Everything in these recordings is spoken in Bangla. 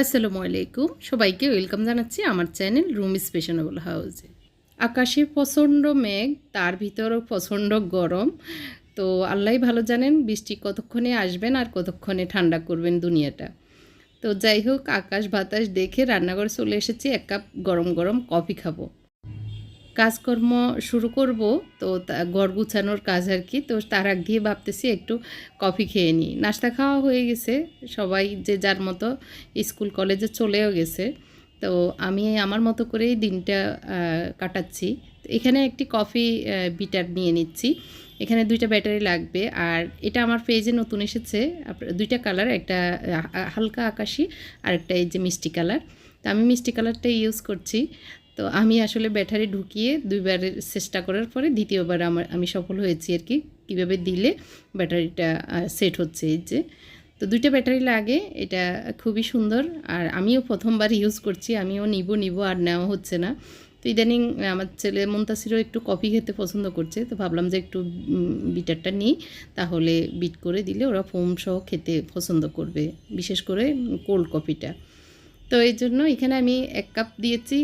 আসসালামু আলাইকুম। সবাইকে ওয়েলকাম জানাচ্ছি আমার চ্যানেল রুম স্পেশনেবল হাউসে। আকাশে প্রচণ্ড মেঘ, তার ভিতরও প্রচণ্ড গরম। তো আল্লাহ ভালো জানেন, বৃষ্টি কতক্ষণে আসবেন আর কতক্ষণে ঠান্ডা করবেন দুনিয়াটা। তো যাই হোক, আকাশ বাতাস দেখে রান্নাঘরে চলে এসেছি, এক কাপ গরম গরম কফি খাব। কাজকর্ম শুরু করব, তো ঘর গুছানোর কাজ আর কি। তো তার আগ দিয়ে ভাবতেছি একটু কফি খেয়ে নিই। নাস্তা খাওয়া হয়ে গেছে। সবাই যে যার মতো স্কুল, কলেজে চলেও গেছে। তো আমি আমার মতো করেই দিনটা কাটাচ্ছি। এখানে একটি কফি বিটার নিয়ে নিচ্ছি। এখানে দুইটা ব্যাটারি লাগবে। আর এটা আমার পেজে নতুন এসেছে। দুইটা কালার, একটা হালকা আকাশি আর একটা এই যে মিষ্টি কালার। তো আমি মিষ্টি কালারটা ইউজ করছি। তো আমি আসলে ব্যাটারি ঢুকিয়ে দুইবার চেষ্টা করার পরে দ্বিতীয়বার আমার, আমি সফল হয়েছি আর কি। কীভাবে দিলে ব্যাটারিটা সেট হচ্ছে এই যে। তো দুইটা ব্যাটারি লাগে, এটা খুবই সুন্দর। আর আমিও প্রথমবার ইউজ করছি, আমিও নিব নিব আর নেওয়া হচ্ছে না। তো ইদানিং আমার ছেলে মুন্তাসিরও একটু কফি খেতে পছন্দ করছে, তো ভাবলাম যে একটু বিটারটা নিই। তাহলে বিট করে দিলে ওরা ফোম সহ খেতে পছন্দ করবে, বিশেষ করে কোল্ড কফিটা তো এই জন্য এখানে আমি এক কাপ দিয়েছি।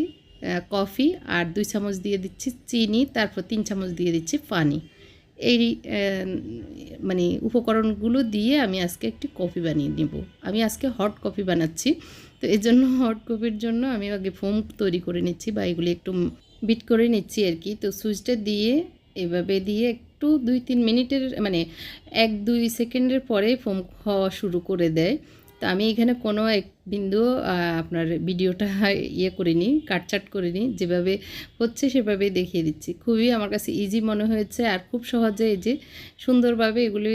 কফি আর দুই চামচ দিয়ে দিচ্ছি চিনি, তারপর তিন চামচ দিয়ে দিচ্ছি পানি। এই মানে উপকরণগুলো দিয়ে আমি আজকে একটি কফি বানিয়ে নিব। আমি আজকে হট কফি বানাচ্ছি, তো এই জন্য হট কফির জন্য আমি আগে ফোম তৈরি করে নিচ্ছি বা এগুলি একটু বিট করে নিচ্ছি আর কি। তো সুইচটা দিয়ে এভাবে দিয়ে একটু দুই তিন মিনিটের মানে এক দুই সেকেন্ডের পরে ফোম হওয়া শুরু করে দেয়। তো আমি এখানে কোনো এক বিন্দু আপনার ভিডিওটা ইয়ে করিনি কাটচাট করিনি, যেভাবে হচ্ছে সেভাবে দেখিয়ে দিচ্ছি। খুবই আমার কাছে ইজি মনে হয়েছে আর খুব সহজে এই যে সুন্দরভাবে এগুলি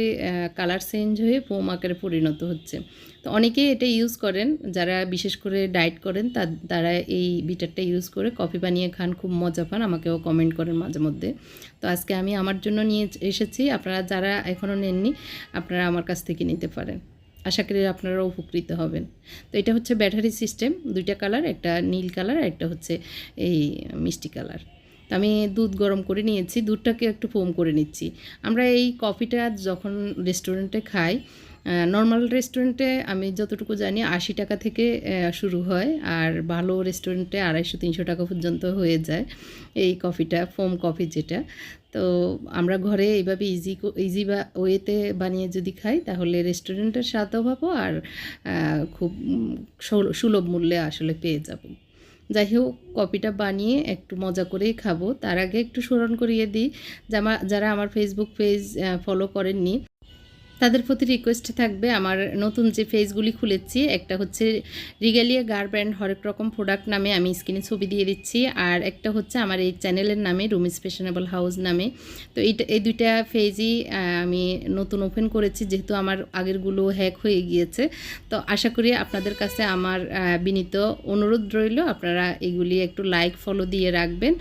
কালার চেঞ্জ হয়ে ফোম আকারে পরিণত হচ্ছে। তো অনেকেই এটা ইউজ করেন, যারা বিশেষ করে ডায়েট করেন তারা এই বিটারটা ইউজ করে কফি বানিয়ে খান, খুব মজা পান, আমাকেও কমেন্ট করেন মাঝে মধ্যে। তো আজকে আমি আমার জন্য নিয়ে এসেছি, আপনারা যারা এখনও নেননি, আপনারা আমার কাছ থেকে নিতে পারেন। আশা করি আপনারা উপকৃত হবেন। তো এটা হচ্ছে ব্যাটারি সিস্টেম, দুইটা কালার, একটা নীল কালার একটা হচ্ছে এই মিষ্টি কালার। আমি দুধ গরম করে নিয়েছি, দুধটাকে একটু ফোম করে নিচ্ছি। আমরা এই কফিটা যখন রেস্টুরেন্টে খাই নর্মাল রেস্টুরেন্টে আমি যতটুকু জানি, আশি টাকা থেকে শুরু হয়। আর ভালো রেস্টুরেন্টে আড়াইশো, তিনশো টাকা পর্যন্ত হয়ে যায় এই কফিটা ফোম কফি যেটা। তো আমরা ঘরে এইভাবে ইজি ইজি বা ওয়েতে বানিয়ে যদি খাই, তাহলে রেস্টুরেন্টের স্বাদও পাবো আর খুব সুলভ মূল্যে আসলে পেয়ে যাব। যাই হোক কপিটা বানিয়ে একটু মজা করেই খাব। তার আগে একটু স্মরণ করিয়ে দিই যারা যারা আমার ফেসবুক পেজ ফলো করেননি তাদের প্রতি রিকোয়েস্ট থাকবে আমার নতুন যে পেজগুলি খুলেছি, একটা হচ্ছে রিগালিয়া গার ব্র্যান্ড হরেক রকম প্রোডাক্ট নামে আমি স্ক্রিনে ছবি দিয়ে দিচ্ছি, আর একটা হচ্ছে আমার এই চ্যানেলের নামে রুম স্পেশনেবল হাউস নামে। তো এইটা, এই দুইটা ফেজই আমি নতুন ওপেন করেছি, যেহেতু আমার আগেরগুলো হ্যাক হয়ে গিয়েছে। তো আশা করি আপনাদের কাছে আমার বিনীত অনুরোধ রইল, আপনারা এগুলি একটু লাইক ফলো দিয়ে রাখবেন।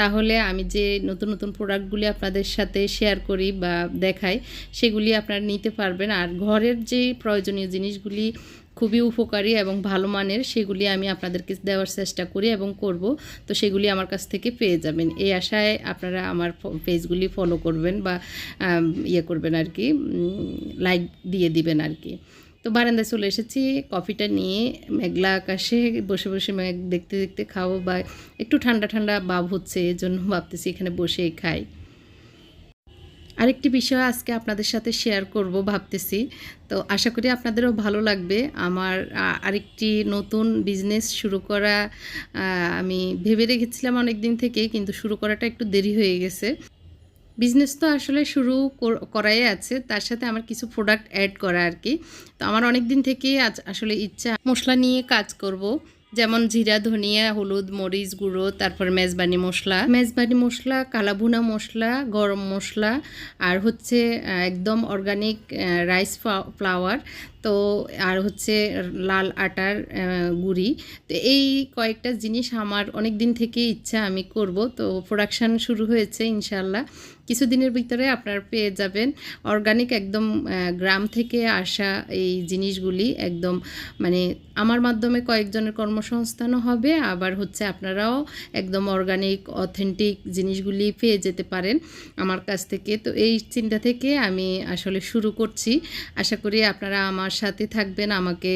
তাহলে আমি যে নতুন নতুন প্রোডাক্টগুলি আপনাদের সাথে শেয়ার করি বা দেখাই, সেগুলি আপনারা নিতে পারবেন। আর ঘরের যে প্রয়োজনীয় জিনিসগুলি খুবই উপকারী এবং ভালো মানের, সেগুলি আমি আপনাদেরকে দেওয়ার চেষ্টা করি এবং করব। তো সেগুলি আমার কাছ থেকে পেয়ে যাবেন। এই আশায় আপনারা আমার পেজগুলি ফলো করবেন বা ইয়ে করবেন আর কি লাইক দিয়ে দিবেন আর কি। তো বারান্দায় চলে এসেছি, কফিটা নিয়ে মেঘলা আকাশে বসে বসে মেঘ দেখতে দেখতে খাব বা একটু ঠান্ডা ঠান্ডা ভাব হচ্ছে এই জন্য ভাবতেছি এখানে বসেই খাই। আরেকটি বিষয় আজকে আপনাদের সাথে শেয়ার করব ভাবতেছি। তো আশা করি আপনাদেরও ভালো লাগবে। আমার আরেকটি নতুন বিজনেস শুরু করা আমি ভেবে রেখেছিলাম অনেক দিন থেকে কিন্তু শুরু করাটা একটু দেরি হয়ে গেছে। বিজনেস তো আসলে শুরু কর- করাই আছে। তার সাথে আমার কিছু প্রোডাক্ট অ্যাড করা আর কি। তো আমার অনেক দিন থেকেই আজ, আসলে ইচ্ছা মশলা নিয়ে কাজ করব। যেমন জিরা, ধনিয়া, হলুদ, মরিচ গুঁড়ো, তারপর মেজবানি মশলা। মেজবানি মশলা, কালাভুনা মশলা, গরম মশলা, আর হচ্ছে একদম অর্গানিক রাইস ফ্লাওয়ার তো আর হচ্ছে লাল আটার গুঁড়ি। তো এই কয়েকটা জিনিস আমার অনেক দিন থেকে ইচ্ছা আমি করব। তো প্রোডাকশান শুরু হয়েছে ইনশাল্লাহ কিছুদিনের ভিতরে আপনারা পেয়ে যাবেন। অর্গানিক একদম গ্রাম থেকে আসা এই জিনিসগুলি একদম মানে আমার মাধ্যমে কয়েকজনের কর্মসংস্থানও হবে, আবার হচ্ছে আপনারাও একদম অর্গানিক অথেন্টিক জিনিসগুলি পেয়ে যেতে পারেন আমার কাছ থেকে। তো এই চিন্তা থেকে আমি আসলে শুরু করছি। আশা করি আপনারা আমার সাথে থাকবেন, আমাকে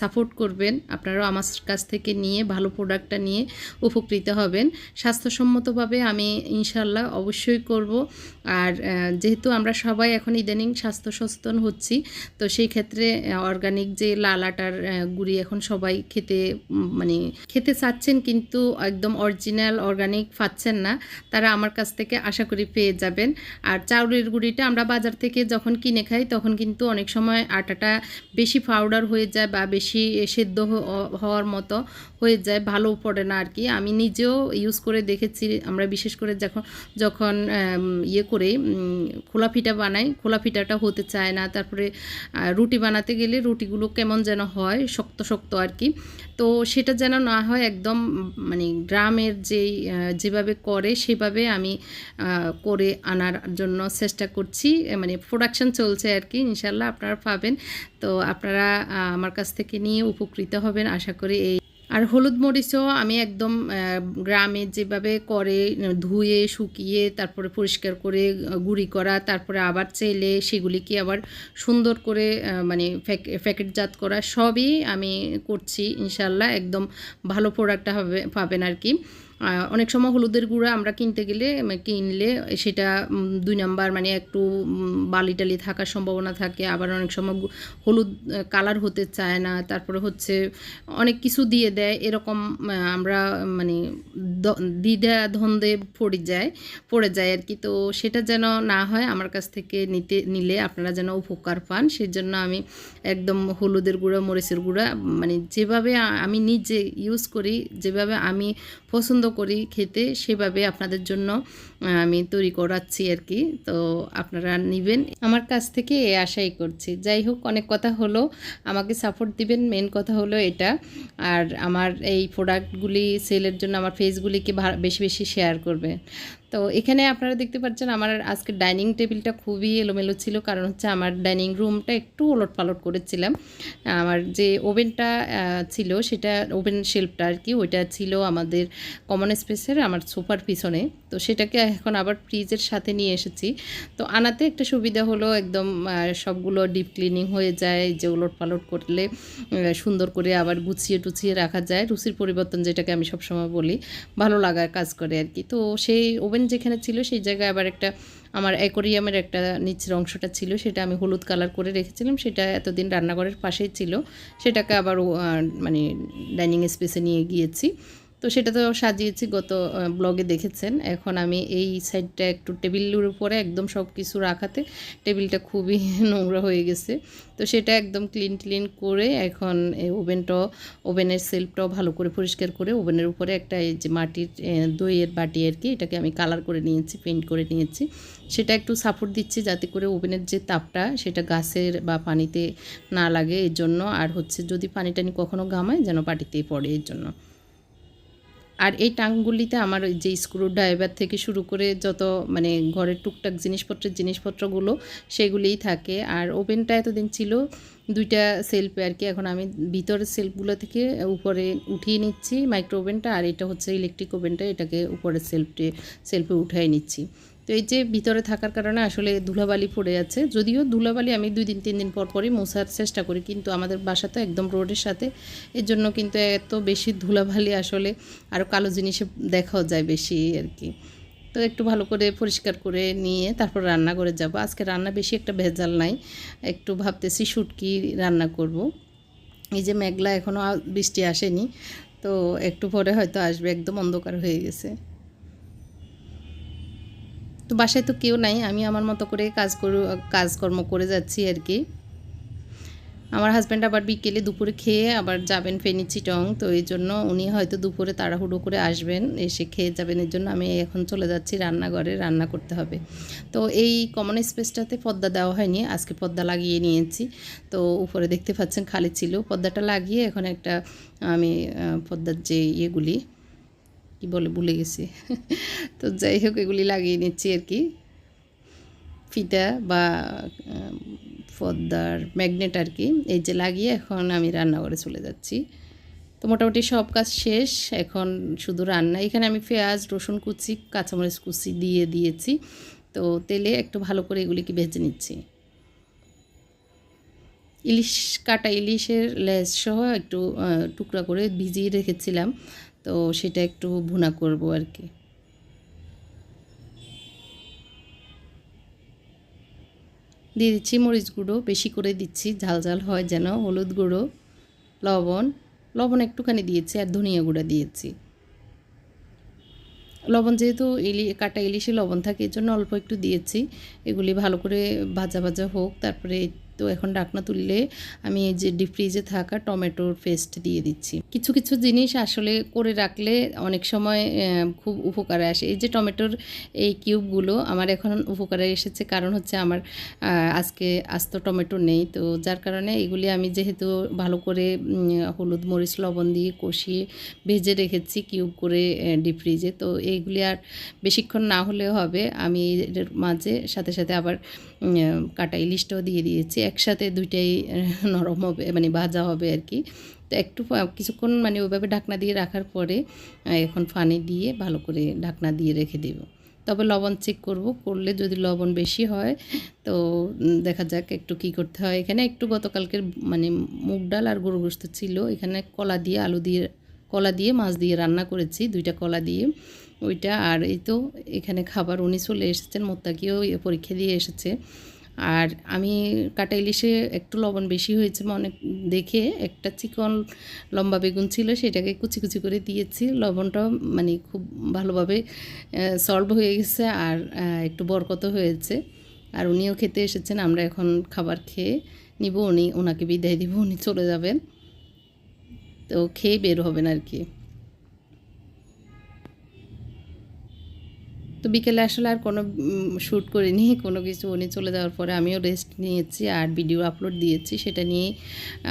সাপোর্ট করবেন। আপনারাও আমার কাছ থেকে নিয়ে ভালো প্রোডাক্টটা নিয়ে উপকৃত হবেন। স্বাস্থ্যসম্মতভাবে আমি ইনশাল্লাহ অবশ্যই করব। আর যেহেতু আমরা সবাই এখন ইদানিং স্বাস্থ্য সচেতন হচ্ছি, তো সেই ক্ষেত্রে অর্গানিক যে লাল আটার গুড়ি এখন সবাই খেতে মানে খেতে চাচ্ছেন কিন্তু একদম অরিজিনাল অর্গানিক পাচ্ছেন না। তারা আমার কাছ থেকে আশা করি পেয়ে যাবেন। আর চাউলের গুঁড়িটা আমরা বাজার থেকে যখন কিনে খাই, তখন কিন্তু অনেক সময় আটাটা বেশি পাউডার হয়ে যায় বা বেশি সেদ্ধ হওয়ার মতো হয়ে যায় ভালো পড়ে না আর কি আমি নিজেও ইউজ করে দেখেছি। আমরা বিশেষ করে যখন যখন ইয়ে করে খোলা পিঠা বানাই খোলা পিঠাটা হতে চায় না। তারপরে রুটি বানাতে গেলে রুটিগুলো কেমন যেন হয়, শক্ত শক্ত আর কি। তো সেটা যেন না হয়, একদম মানে গ্রামের যেই যেভাবে করে সেভাবে আমি করে আনার জন্য চেষ্টা করছি। মানে প্রোডাকশন চলছে আর কি ইনশাল্লাহ আপনারা পাবেন। তো আপনারা আমার কাছ থেকে নিয়ে উপকৃত হবেন। আশা করি এই আর হলুদ মরিচও আমি একদম গ্রামে যেভাবে করে, ধুয়ে, শুকিয়ে, তারপরে পরিষ্কার করে গুড়ি করা, তারপরে আবার চেলে সেগুলিকে আবার সুন্দর করে মানে প্যাক- প্যাকেটজাত করা, সবই আমি করছি ইনশাল্লাহ, একদম ভালো প্রোডাক্টটা হবে, পাবেন আর কি। অনেক সময় হলুদের গুঁড়া আমরা কিনতে গেলে কিনলে সেটা দুই নাম্বার মানে একটু বালি টালি থাকার সম্ভাবনা থাকে। আবার অনেক সময় হলুদ কালার হতে চায় না। তারপরে হচ্ছে অনেক কিছু দিয়ে দেয়। এরকম আমরা মানে দ্বিধা ধন্দে পড়ে যায় পড়ে যায় আর কি। তো সেটা যেন না হয়, আমার কাছ থেকে নিতে, নিলে আপনারা যেন উপকার পান। সেই জন্য আমি একদম হলুদের গুঁড়া, মরিচের গুঁড়া মানে যেভাবে আমি নিজে ইউজ করি, যেভাবে আমি পছন্দ করি খেতে সেভাবে আপনাদের জন্য আমি তৈরি করাচ্ছি আর কি। তো আপনারা নেবেন। আমার কাছ থেকে এ আশাই করছি। যাই হোক, অনেক কথা হলো। আমাকে সাপোর্ট দিবেন। মেন কথা হলো এটা। আর আমার এই প্রোডাক্টগুলি সেলের জন্য আমার ফেসগুলিকে বেশি বেশি শেয়ার করবেন তো এখানে আপনারা দেখতে পাচ্ছেন, আমার আজকে ডাইনিং টেবিলটা খুবই এলোমেলো ছিল। কারণ হচ্ছে আমার ডাইনিং রুমটা একটু ওলট পালট করেছিলাম। আমার যে ওভেনটা ছিল, সেটা ওভেন শেল্ফটা আর কি। ওইটা ছিল আমাদের কমন স্পেসের আমার সোফার পিছনে। তো সেটাকে এখন আবার ফ্রিজের সাথে নিয়ে এসেছি। তো আনাতে একটা সুবিধা হলো একদম সবগুলো ডিপ ক্লিনিং হয়ে যায়, যে ওলট পালট করলে সুন্দর করে আবার গুছিয়ে টুছিয়ে রাখা যায়। রুচির পরিবর্তন যেটাকে আমি সবসময় বলি, ভালো লাগার কাজ করে আর কি। তো সেই ওভেন যেখানে ছিল, সেই জায়গায় আবার একটা আমার অ্যাকোরিয়ামের একটা নিচের অংশটা ছিল, সেটা আমি হলুদ কালার করে রেখেছিলাম। সেটা এতদিন রান্নাঘরের পাশেই ছিল। সেটাকে আবার মানে ডাইনিং স্পেসে নিয়ে গিয়েছি। তো সেটা তো সাজিয়েছি গত ব্লগে দেখেছেন। এখন আমি এই সাইডটা একটু টেবিলের উপরে একদম সব কিছু রাখাতে টেবিলটা খুবই নোংরা হয়ে গেছে। তো সেটা একদম ক্লিন ক্লিন করে এখন ওভেনটাও, ওভেনের সেলফটাও ভালো করে পরিষ্কার করে ওভেনের উপরে একটা এই যে মাটির দইয়ের বাটি আর কি, এটাকে আমি কালার করে নিয়েছি পেন্ট করে নিয়েছি। সেটা একটু সাপোর্ট দিচ্ছি যাতে করে ওভেনের যে তাপটা সেটা গাছের বা পানিতে না লাগে এর জন্য। আর হচ্ছে যদি পানি টানি কখনো ঘামায় যেন পাটিতেই পড়ে এর জন্য। আর এই টাঙ্কগুলিতে আমার যে স্ক্রু ড্রাইভার থেকে শুরু করে যত মানে ঘরের টুকটাক জিনিসপত্রের জিনিসপত্রগুলো সেগুলিই থাকে। আর ওভেনটা এতদিন ছিল দুইটা সেলফে আর কি। এখন আমি ভিতরের সেলফগুলো থেকে উপরে উঠিয়ে নিচ্ছি মাইক্রো ওভেনটা আর এটা হচ্ছে ইলেকট্রিক ওভেনটা এটাকে উপরের সেলফে সেলফে উঠাই নিচ্ছি। তো এই যে ভিতরে থাকার কারণে আসলে ধুলাবালি পড়ে যাচ্ছে। যদিও ধুলাবালি আমি দুই দিন, তিন দিন পর পরই মোছার চেষ্টা করি, কিন্তু আমাদের বাসা তো একদম রোডের সাথে। এর জন্য কিন্তু এত বেশি ধুলাবালি আসলে আরও কালো জিনিসে দেখাও যায় বেশি আর কি। তো একটু ভালো করে পরিষ্কার করে নিয়ে তারপর রান্না করে যাব। আজকে রান্না বেশি একটা ভেজাল নাই, একটু ভাবতেছি শুটকি রান্না করব। এই যে মেঘলা এখনও বৃষ্টি আসেনি, তো একটু পরে হয়তো আসবে, একদম অন্ধকার হয়ে গেছে। তো বাসায় তো কেউ নাই, আমি আমার মতো করে কাজ করু, কাজকর্ম করে যাচ্ছি আর কি। আমার হাজব্যান্ড আবার বিকেলে দুপুরে খেয়ে আবার যাবেন ফেনি, চিটং, তো এই জন্য উনি হয়তো দুপুরে তাড়াহুড়ো করে আসবেন, এসে খেয়ে যাবেন এর জন্য আমি এখন চলে যাচ্ছি রান্নাঘরে, রান্না করতে হবে। তো এই কমন স্পেসটাতে পর্দা দেওয়া হয়নি, আজকে পর্দা লাগিয়ে নিয়েছি। তো উপরে দেখতে পাচ্ছেন খালি ছিল পর্দাটা লাগিয়ে এখন একটা আমি পর্দার যে ইয়েগুলি কি বলে, ভুলে গেছি। তো যাই হোক, এগুলি লাগিয়ে নিচ্ছি আর কি। ফিতা বা পর্দার ম্যাগনেট আর কি। এই যে লাগিয়ে এখন আমি রান্নাঘরে চলে যাচ্ছি। তো মোটামুটি সব কাজ শেষ। এখন শুধু রান্না। এখানে আমি পেঁয়াজ, রসুন কুচি, কাঁচামরিচ কুচি দিয়ে দিয়েছি। তো তেলে একটু ভালো করে এগুলিকে ভেজে নিচ্ছি। ইলিশ, কাটা ইলিশের লেজ সহ একটু টুকরা করে ভিজিয়ে রেখেছিলাম। তো সেটা একটু ভুনা করব আর কি। দিয়ে দিচ্ছি মরিচ গুঁড়ো, বেশি করে দিচ্ছি, ঝাল ঝাল হয় যেন, হলুদ গুঁড়ো, লবণ লবণ একটুখানি দিয়েছি আর ধনিয়া গুঁড়া দিয়েছি। লবণ যেহেতু ইলি, কাটা ইলিশে লবণ থাকে এর জন্য অল্প একটু দিয়েছি। এগুলি ভালো করে ভাজা ভাজা হোক, তারপরে তো এখন ডাকনা তুললে আমি এই যে ডিপ ফ্রিজে থাকা টমেটোর পেস্ট দিয়ে দিচ্ছি। কিছু কিছু জিনিস আসলে করে রাখলে অনেক সময় খুব উপকারে আসে। এই যে টমেটোর এই কিউবগুলো আমার এখন উপকারে এসেছে কারণ হচ্ছে আমার আজকে আস্ত টমেটো নেই। তো যার কারণে এগুলি আমি যেহেতু ভালো করে হলুদ, মরিচ, লবণ দিয়ে কষিয়ে ভেজে রেখেছি কিউব করে ডিপ ফ্রিজে তো এইগুলি আর বেশিক্ষণ না হলেও হবে। আমি এর মাঝে সাথে সাথে আবার কাটা ইলিশটাও দিয়ে দিয়েছি। একসাথে দুইটাই নরম হবে মানে ভাজা হবে আর কি। তো একটু কিছুক্ষণ মানে ওইভাবে ঢাকনা দিয়ে রাখার পরে এখন পানি দিয়ে ভালো করে ঢাকনা দিয়ে রেখে দেব। তবে লবণ চেক করব, করলে যদি লবণ বেশি হয়, তো দেখা যাক একটু কি করতে হয়। এখানে একটু গতকালকের মানে মুগ ডাল আর গরু গোস্ত ছিল। এখানে কলা দিয়ে আলু দিয়ে, কলা দিয়ে মাছ দিয়ে রান্না করেছি, দুইটা কলা দিয়ে। ওইটা আর এই তো এখানে খাবার উনি চলে এসেছেন, মোত্তাকিও পরীক্ষা দিয়ে এসেছে। আর আমি কাটা ইলিশে একটু লবণ বেশি হয়েছে মনে দেখে একটা চিকন লম্বা বেগুন ছিল সেটাকে কুচি কুচি করে দিয়েছি। লবণটাও মানে খুব ভালোভাবে সলভ হয়ে গেছে আর একটু বরকত হয়েছে। আর উনিও খেতে এসেছেন, আমরা এখন খাবার খেয়ে নিব, উনি ওনাকে বিদায় দিব, উনি চলে যাবেন। তো খেয়ে বের হবেন আর কি। তো বিকেলে আসলে আর কোনো শ্যুট করিনি, কোনো কিছু। উনি চলে যাওয়ার পরে আমিও রেস্ট নিয়েছি আর ভিডিও আপলোড দিয়েছি, সেটা নিয়ে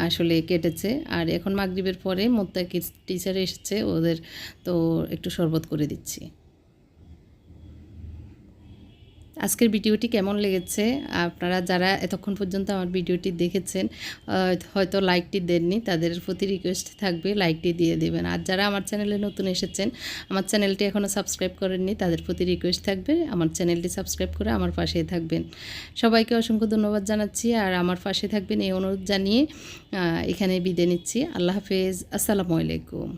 আসলে কেটেছে। আর এখন মাগরীবের পরে মোত্তাকি টিচার এসেছে, ওদের তো একটু শরবত করে দিচ্ছি। আজকের ভিডিওটি কেমন লেগেছে? আপনারা যারা এতক্ষণ পর্যন্ত আমার ভিডিওটি দেখেছেন হয়তো লাইকটি দেননি, তাদের প্রতি রিকোয়েস্ট থাকবে, লাইকটি দিয়ে দেবেন। আর যারা আমার চ্যানেলে নতুন এসেছেন, আমার চ্যানেলটি এখনও সাবস্ক্রাইব করেননি, তাদের প্রতি রিকোয়েস্ট থাকবে, আমার চ্যানেলটি সাবস্ক্রাইব করে আমার পাশেই থাকবেন। সবাইকে অসংখ্য ধন্যবাদ জানাচ্ছি, আর আমার পাশে থাকবেন এই অনুরোধ জানিয়ে এখানে বিদায় নিচ্ছি। আল্লাহ হাফেজ। আসসালামু আলাইকুম।